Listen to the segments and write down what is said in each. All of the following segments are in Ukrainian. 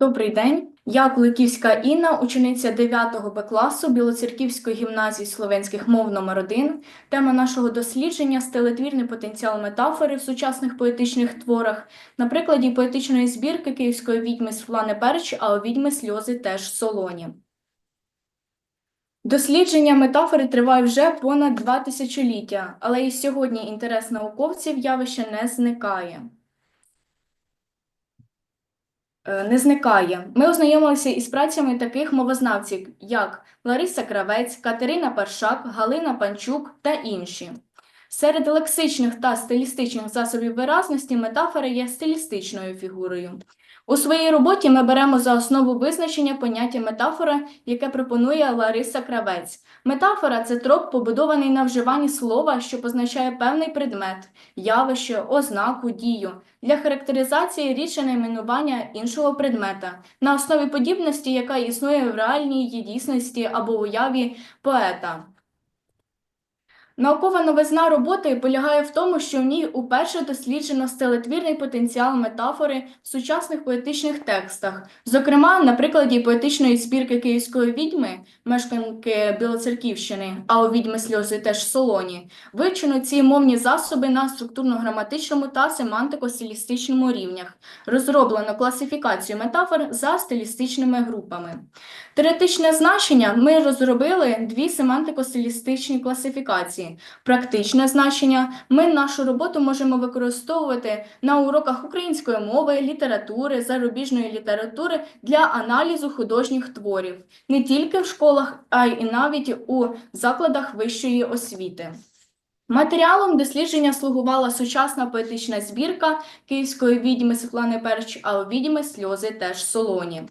Добрий день. Я Куликівська Інна, учениця 9 Б класу Білоцерківської гімназії словенських мов номер 1 Тема нашого дослідження стелетвірний потенціал метафори в сучасних поетичних творах на прикладі поетичної збірки київської відьми Світлани Перч, а у відьми сльози теж солоні. Дослідження метафори триває вже понад два тисячоліття, але і сьогодні інтерес науковців явище не зникає. Е, не зникає. Ми ознайомилися із працями таких мовознавців, як Лариса Кравець, Катерина Паршак, Галина Панчук та інші. Серед лексичних та стилістичних засобів виразності метафора є стилістичною фігурою. У своїй роботі ми беремо за основу визначення поняття метафора, яке пропонує Лариса Кравець. Метафора це троп, побудований на вживанні слова, що позначає певний предмет, явище, ознаку, дію для характеризації рідше найменування іншого предмета на основі подібності, яка існує в реальній дійсності або уяві поета. Наукова новизна роботи полягає в тому, що в ній уперше досліджено стелетвірний потенціал метафори в сучасних поетичних текстах, зокрема на прикладі поетичної збірки київської відьми, мешканки Білоцерківщини, а у відьми сльози теж солоні, вивчено ці мовні засоби на структурно-граматичному та семантико-стилістичному рівнях, розроблено класифікацію метафор за стилістичними групами. Теоретичне значення ми розробили дві семантико-стилістичні класифікації. Практичне значення ми нашу роботу можемо використовувати на уроках української мови, літератури, зарубіжної літератури для аналізу художніх творів не тільки в школах, а й навіть у закладах вищої освіти. Матеріалом дослідження слугувала сучасна поетична збірка київської відьми Світлани Перч, а у відьми сльози теж солоні.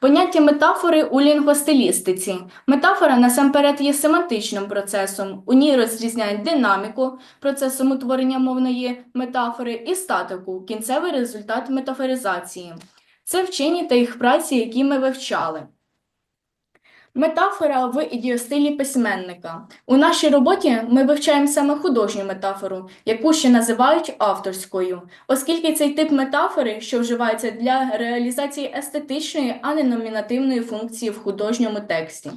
Поняття метафори у лінгвостилістиці. Метафора насамперед є семантичним процесом. У ній розрізняють динаміку процесом утворення мовної метафори і статику, кінцевий результат метафоризації. Це вчені та їх праці, які ми вивчали. Метафора в ідіостилі письменника. У нашій роботі ми вивчаємо саме художню метафору, яку ще називають авторською, оскільки цей тип метафори, що вживається для реалізації естетичної, а не номінативної функції в художньому тексті.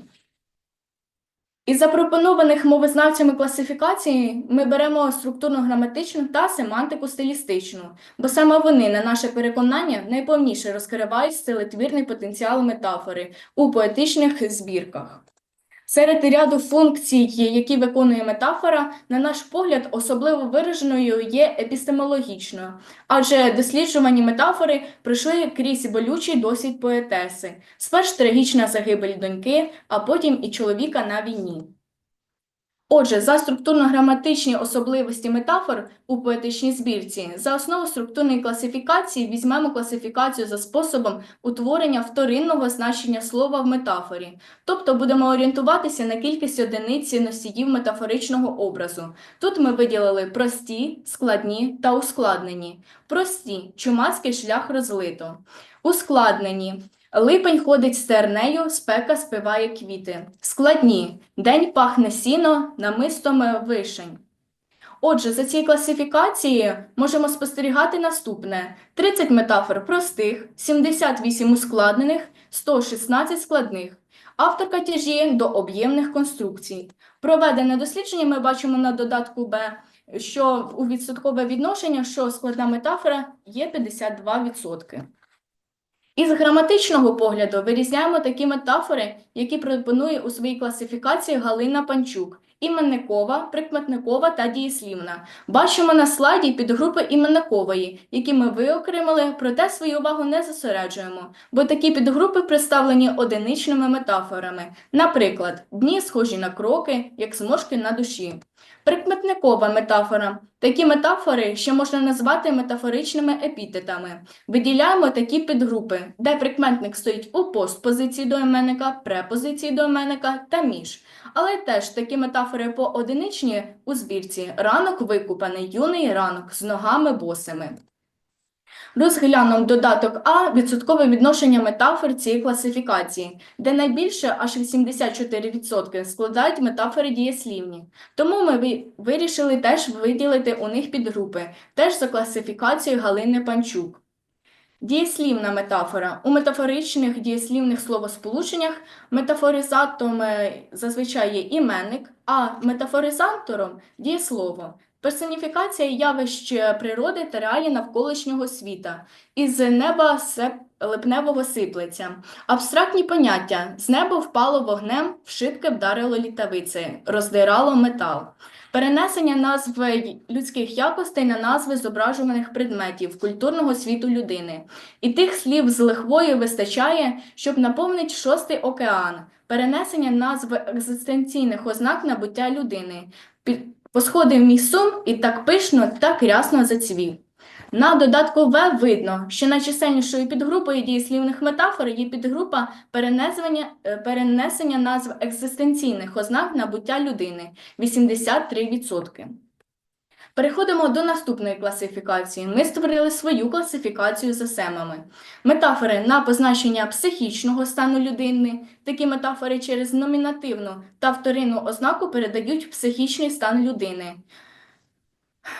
Із запропонованих мовознавцями класифікацій ми беремо структурно-граматичну та семантику-стилістичну, бо саме вони, на наше переконання, найповніше розкривають стилетвірний потенціал метафори у поетичних збірках. Серед ряду функцій, які виконує метафора, на наш погляд, особливо вираженою є епістемологічною, адже досліджувані метафори пройшли крізь болючий досвід поетеси, сперш трагічна загибель доньки, а потім і чоловіка на війні. Отже, за структурно-граматичні особливості метафор у поетичній збірці, за основу структурної класифікації візьмемо класифікацію за способом утворення вторинного значення слова в метафорі, тобто будемо орієнтуватися на кількість одиниць носіїв метафоричного образу. Тут ми виділили прості, складні та ускладнені. Прості чумацький шлях розлито, ускладнені. Липень ходить стернею, спека спиває квіти. Складні. День пахне сіно, намистом вишень. Отже, за цією класифікацією можемо спостерігати наступне: 30 метафор простих, 78 ускладнених, 116 складних. Авторка тяжіє до об'ємних конструкцій. Проведене дослідження ми бачимо на додатку Б, що у відсоткове відношення, що складна метафора є 52%. Із граматичного погляду вирізняємо такі метафори, які пропонує у своїй класифікації Галина Панчук. Іменникова, прикметникова та дієслівна. Бачимо на слайді підгрупи іменникової, які ми виокремили, проте свою увагу не зосереджуємо, бо такі підгрупи представлені одиничними метафорами. Наприклад, дні схожі на кроки, як зморшки на душі. Прикметникова метафора. Такі метафори ще можна назвати метафоричними епітетами. Виділяємо такі підгрупи, де прикметник стоїть у постпозиції до іменника, препозиції до іменника та між. Але теж такі метафори поодиничні у збірці ранок викупаний, юний ранок з ногами босими. Розглянув додаток А відсоткове відношення метафор цієї класифікації, де найбільше аж 84% складають метафори дієслівні. Тому ми вирішили теж виділити у них підгрупи, теж за класифікацією Галини Панчук. Дієслівна метафора. У метафоричних дієслівних словосполученнях метафоризатором е, зазвичай є іменник, а метафоризатором дієслово. Персоніфікація явищ природи та реалій навколишнього світа. Із неба липневого сиплеться. Абстрактні поняття. З неба впало вогнем, вшитке вдарило літавиці, роздирало метал. Перенесення назв людських якостей на назви зображуваних предметів культурного світу людини. І тих слів з лихвою вистачає, щоб наповнити шостий океан. Перенесення назв екзистенційних ознак набуття людини. Посходив мій сум і так пишно, так рясно зацвів. На додатку В видно, що найчисельнішою підгрупою дієслівних метафор є підгрупа перенесення, е, перенесення назв екзистенційних ознак набуття людини 83%. Переходимо до наступної класифікації. Ми створили свою класифікацію за семами. Метафори на позначення психічного стану людини. Такі метафори через номінативну та вторинну ознаку передають психічний стан людини.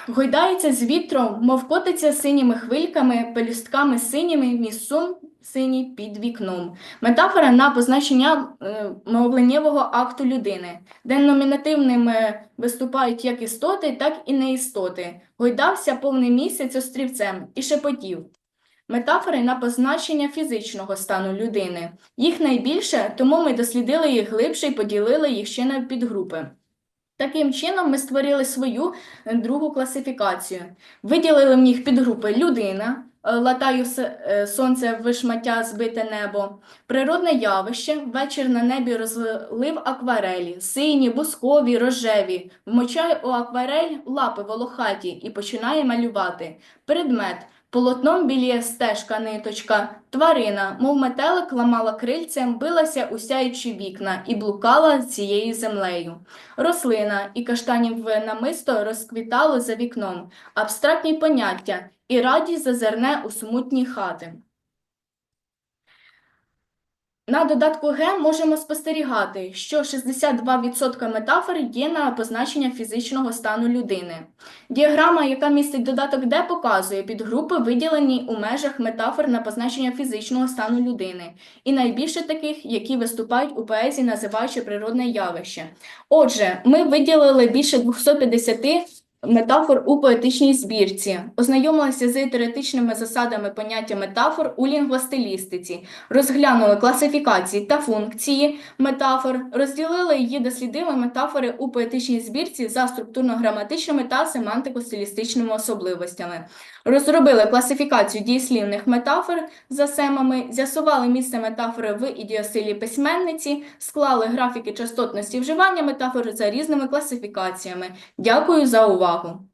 Гойдається з вітром, мов котиться синіми хвильками, пелюстками синіми, мій сум синій під вікном. Метафора на позначення е, мовленнєвого акту людини, де номінативними виступають як істоти, так і неістоти. Гойдався повний місяць острівцем і шепотів. Метафори на позначення фізичного стану людини. Їх найбільше, тому ми дослідили їх глибше і поділили їх ще на підгрупи. Таким чином, ми створили свою е, другу класифікацію. Виділили в них підгрупи людина, е, латаю е, сонце вишмаття збите небо, природне явище, вечір на небі розлив акварелі, сині, бускові, рожеві, вмочає у акварель лапи волохаті і починає малювати. Предмет. Полотном біліє стежка ниточка, тварина, мов метелик, ламала крильцем, билася у сяючі вікна і блукала цією землею. Рослина і каштанів намисто розквітало за вікном, абстрактні поняття, і радість зазирне у смутні хати. На додатку Г можемо спостерігати, що 62% метафор є на позначення фізичного стану людини. Діаграма, яка містить додаток Д, показує підгрупи, виділені у межах метафор на позначення фізичного стану людини, і найбільше таких, які виступають у поезії, називаючи природне явище. Отже, ми виділили більше 250 метафор у поетичній збірці, ознайомилися з теоретичними засадами поняття метафор у лінгвостилістиці, розглянули класифікації та функції метафор, розділили її дослідили метафори у поетичній збірці за структурно-граматичними та семантико-стилістичними особливостями, розробили класифікацію дієслівних метафор за семами, з'ясували місце метафори в ідіосилі письменниці, склали графіки частотності вживання метафор за різними класифікаціями. Дякую за увагу! Erfahrung.